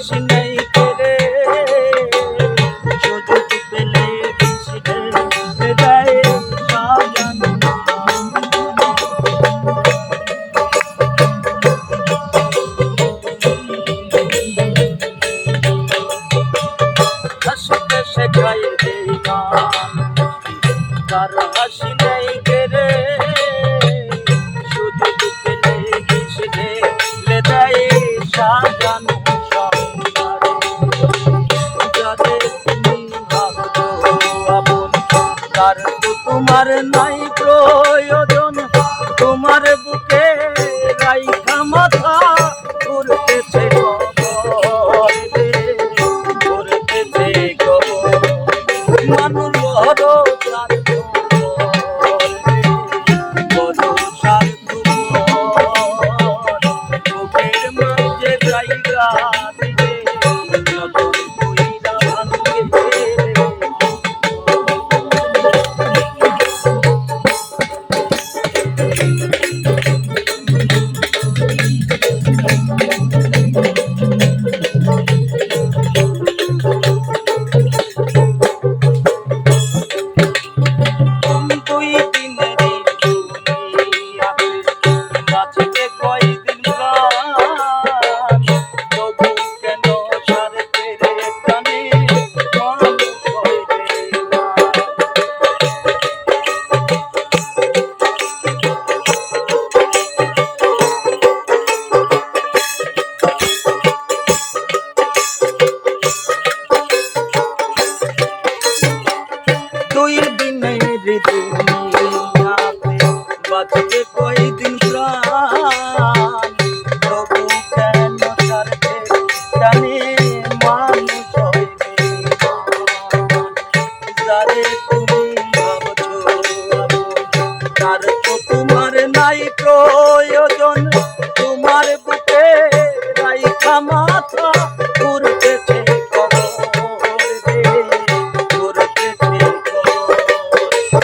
আসেন তার তো তোমার নাই প্রয়োজন। তোমার বুকে বৃদ্ধি বাঁচতে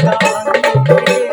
கைதான்